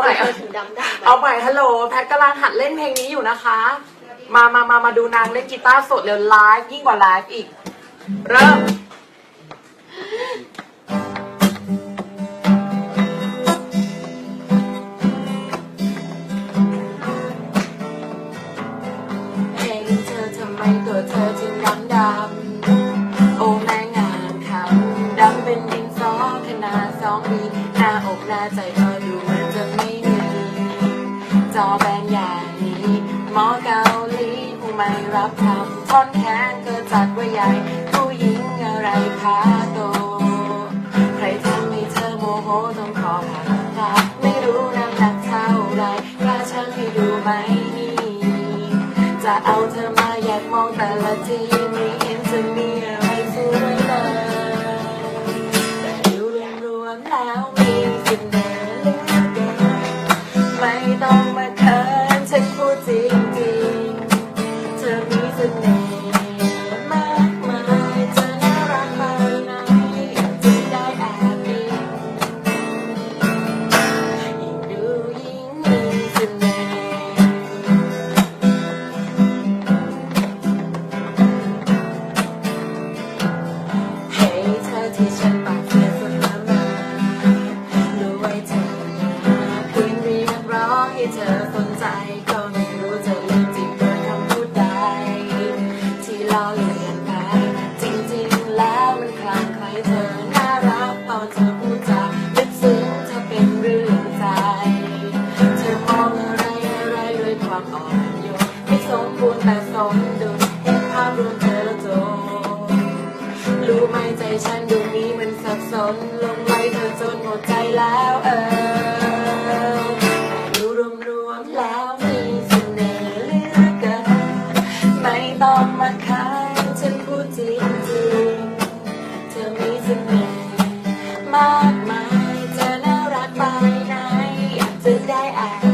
ใหม่เธอถึงดำดำเอาใหม่ฮัลโหลแพทกำลังหัดเล่นเพลงนี้อยู่นะคะ มามามามาดูนางเล่นกีตาร์สดเร็วไลฟ์ยิ่งกว่าไลฟ์อีก เริ่ม อแบนอย่างนี้หมอเกาหลีคงไม่รับทำท่อนแขนก็จัดว่าใหญ่ ผู้หญิงอะไรขาโต ใครทำให้เธอโมโหต้องขอผ่านตาไม่รู้น้ำหนักเท่าไรกล้าช่างให้ดูไหมนี่จะเอาเธอมาอยากมองแต่ละทีไม่ ไหมใจฉันดวงนี้มันสับสนลงไหลเธอจนหมดใจแล้วเออแต่ดูรวมๆแล้วมีเสน่ห์เหลือเกินไม่ต้องมาค้านฉันพูดจริงๆเธอมีเสน่ห์มากมายเธอน่ารักไปไหนอยากจะได้อบอิ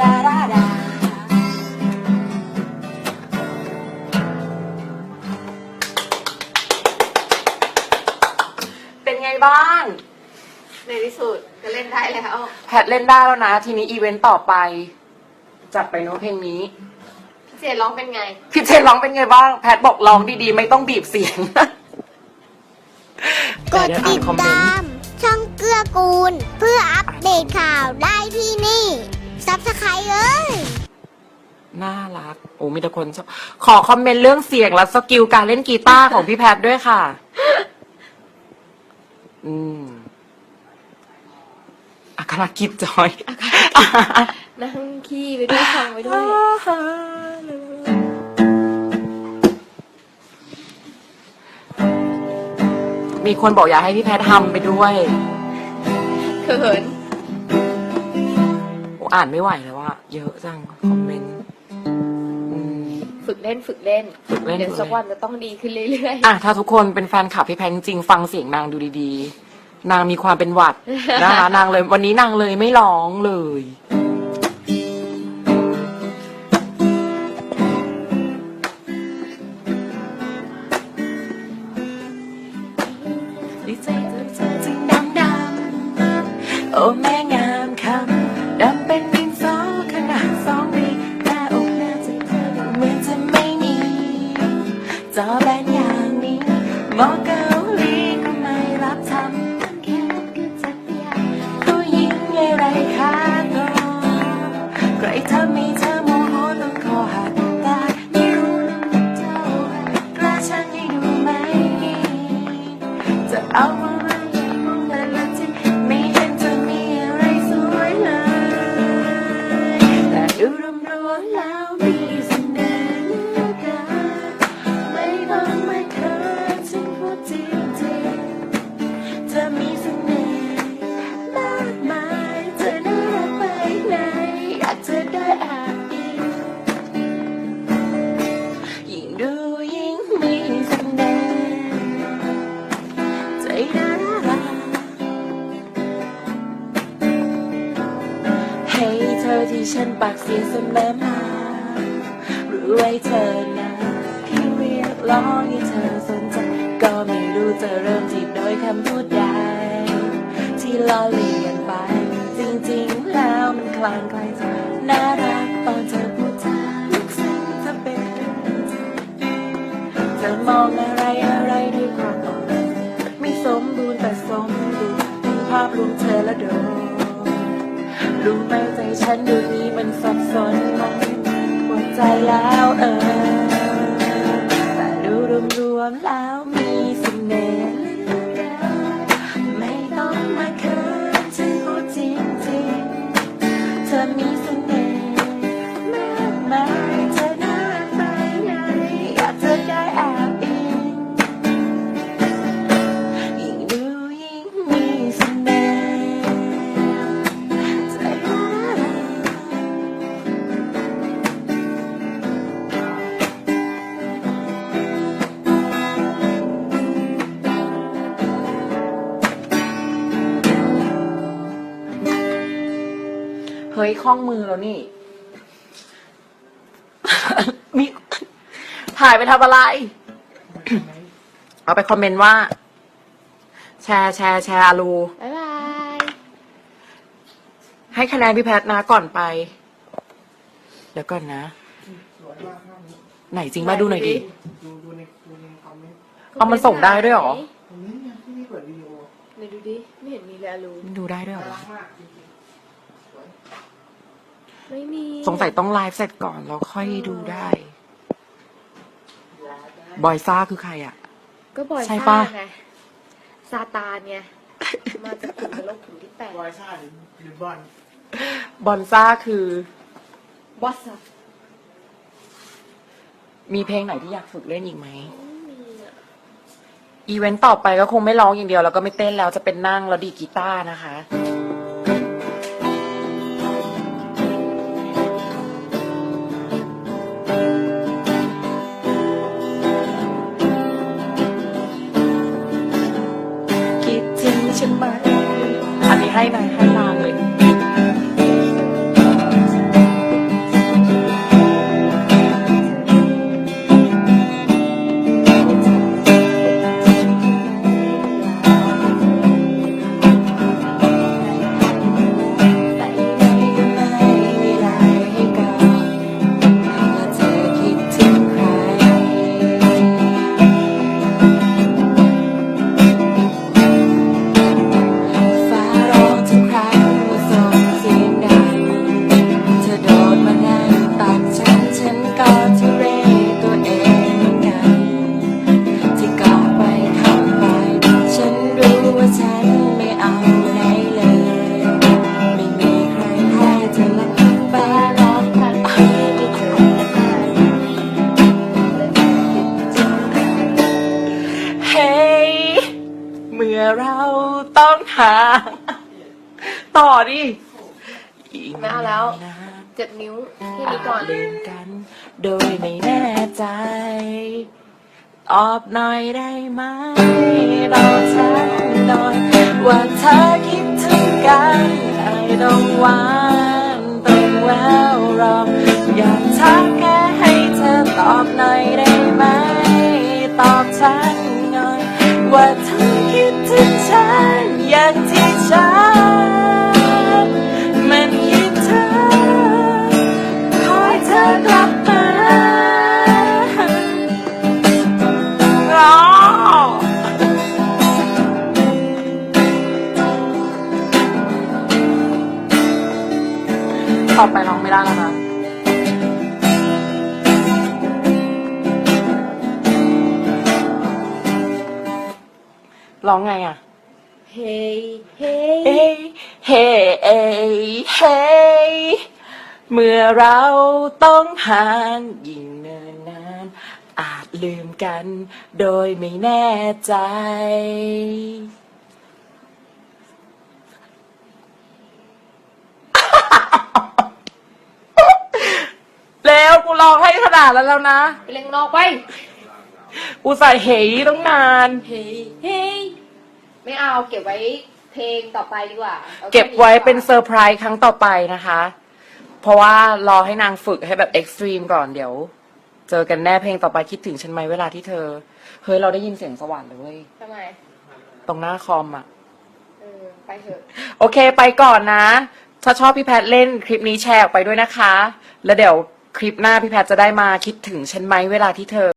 ดาราดาเป็นไงบ้าง ในที่สุดก็เล่นได้แล้ว แพทเล่นได้แล้วนะ ทีนี้อีเวนต์ต่อไป จัดไปโน้ตเพลงนี้ พี่เจนร้องเป็นไง พี่เชนร้องเป็นไงบ้าง แพทบอกร้องดีๆ ไม่ต้องบีบเสียง กดเยวติอ่านดคอมเมนตาต์มช่องเกื้อกูล เพื่ออัปเดตข่าวได้ที่นี่ ซับสไครต์เลย น่ารัก โอ้มีแต่คนชอบขอคอมเมนต์เรื่องเสียงและสกิลการเล่นกีตาร์ของพี่แพทด้วยค่ะ อืมอัครกิจจอย นั่งขี้ไปด้วยฟังไปด้วย มีคนบอกอยากให้พี่แพททำไปด้วย เขินโอ้อ่านไม่ไหวแล้วว่า เยอะจัง คอมเมนต์อืม ฝึกเล่นฝึกเล่นฝึกเล่นเดี๋ยวฝึกเล่นสักวันจะต้องดีขึ้นเรื่อยอะถ้าทุกคนเป็นแฟนคลับพี่แพทจริงๆฟังเสียงนางดูดีๆ นางมีความเป็นหวัดนะคะ นางเลยวันนี้นางเลยไม่ร้องเลยดี ฉันปากเสียเสมอมารู้ไว้เธอนะที่เรียกร้องให้เธอสนใจ ก็ไม่รู้จะเริ่มจีบโดยคำพูดใดที่ล้อเลียนไป จริงๆแล้วมันคลางไกลจ รู้ไหมใจฉันดูนี้มันสับสนมันหมดใจแล้ว เฮ้ยคล้องมือแล้วนี่ มีถ่ายไปทำอะไร เอาไปคอมเมนต์ว่า แชร์แชร์แชร์อารูบ๊ายบาย ให้คะแนนพี่แพทนะก่อนไป เดี๋ยวก่อนนะ สวยมากภาพนี้ไหนจริงมาดูหน่อยดิ ดูดูในดูในคอมเมนต์เอามันส่งได้ด้วยเหรอคอมเมนต์ยังที่นี่เปิดวิดีโอไหนดูดิ ไม่เห็นมีเลยอะลู มันดูได้ด้วยเหรน่าอรักมากจริงๆสวย ไม่มีสงสัยต้องไลฟ์เสร็จก่อนแล้วค่อยดูได้ บอยซ่าคือใครอะ ก็บอยใช่ซ่าปะไงซาตานไงมาจากกลุ่มนรกกลุ่มที่แปดบอยซ่าหรือหรือบอลบอนซ่าคือบอสอะมีเพลงไหนที่อยากฝึกเล่นอีกไหม ไม่มีอะอีเวนต์ต่อไปก็คงไม่ร้องอย่างเดียว แล้วก็ไม่เต้นแล้วจะเป็นนั่งแล้วดีดกีตาร์นะคะ ดิอีกไม่เอาแล้วนานเจ็ดนิ้วแค่นี้ก่อนลืมกัน โดยไม่แน่ใจตอบหน่อยได้ไหมเราฉันหน่อย ว่าเธอคิดถึงกันไอ้ต้องหวานต้องแววรออยากทักแค่ให้เธอตอบหน่อยได้ไหม ตอบฉันหน่อย ว่าเธอคิดถึงฉันอย่างที่ ร้องไงอะเฮ้ยเฮ้ยเฮ้ยเฮ้ยเฮ้ยเฮ้ยเมื่อเราต้องห่างยิ่งเนินนานอาจลืมกันโดยไม่แน่ใจ แล้วกูร้องให้ขนาดนั้นแล้วนะ ไปเล่นนอกไป กูใส่เหยต้องนาน เฮ้ยเฮ้ยไม่เอาเก็บไว้เพลงต่อไปดีกว่าอาเก็บไว้เป็นแค่เซอร์ไพรส์ครั้งต่อไปนะคะ เพราะว่ารอให้นางฝึกให้แบบเอ็กซ์ตรีมก่อนเดี๋ยว เจอกันแน่เพลงต่อไปคิดถึงฉันไหมเวลาที่เธอ เฮ้ย เราได้ยินเสียงสวรรค์เลยเว้ยทำไมตรงหน้าคอมอะ เออไปเถอะ โอเคไปก่อนนะ ถ้าชอบพี่แพทเล่นคลิปนี้แชร์ออกไปด้วยนะคะ แล้วเดี๋ยวคลิปหน้าพี่แพทจะได้มาคิดถึงฉันไหมเวลาที่เธอ